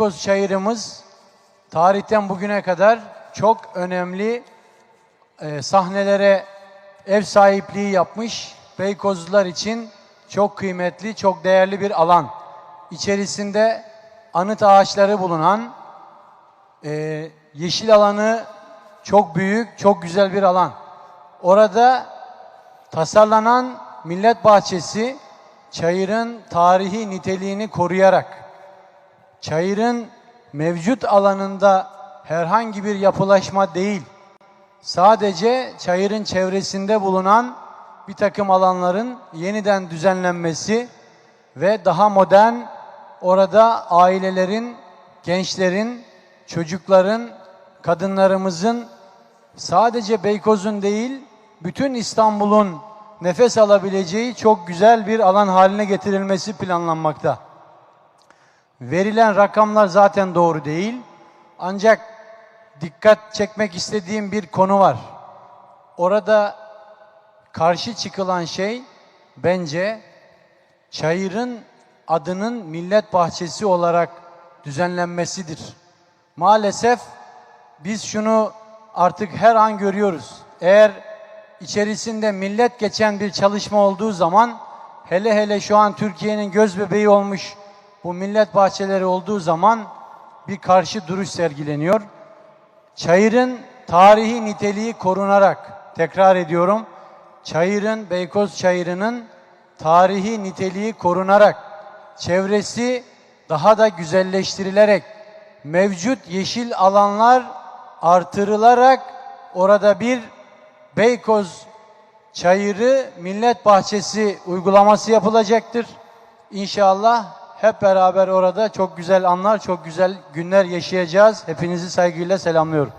Beykoz çayırımız tarihten bugüne kadar çok önemli e, sahnelere ev sahipliği yapmış. Beykozlular için çok kıymetli, çok değerli bir alan. İçerisinde anıt ağaçları bulunan e, yeşil alanı çok büyük, çok güzel bir alan. Orada tasarlanan millet bahçesi çayırın tarihi niteliğini koruyarak çayırın mevcut alanında herhangi bir yapılaşma değil, sadece çayırın çevresinde bulunan bir takım alanların yeniden düzenlenmesi ve daha modern orada ailelerin, gençlerin, çocukların, kadınlarımızın sadece Beykoz'un değil, bütün İstanbul'un nefes alabileceği çok güzel bir alan haline getirilmesi planlanmakta. Verilen rakamlar zaten doğru değil. Ancak dikkat çekmek istediğim bir konu var. Orada karşı çıkılan şey bence çayırın adının millet bahçesi olarak düzenlenmesidir. Maalesef biz şunu artık her an görüyoruz. Eğer içerisinde millet geçen bir çalışma olduğu zaman hele hele şu an Türkiye'nin göz bebeği olmuş bu millet bahçeleri olduğu zaman bir karşı duruş sergileniyor. Çayırın tarihi niteliği korunarak tekrar ediyorum. Çayırın Beykoz Çayırı'nın tarihi niteliği korunarak çevresi daha da güzelleştirilerek mevcut yeşil alanlar artırılarak orada bir Beykoz Çayırı Millet Bahçesi uygulaması yapılacaktır. İnşallah hep beraber orada çok güzel anlar, çok güzel günler yaşayacağız. Hepinizi saygıyla selamlıyorum.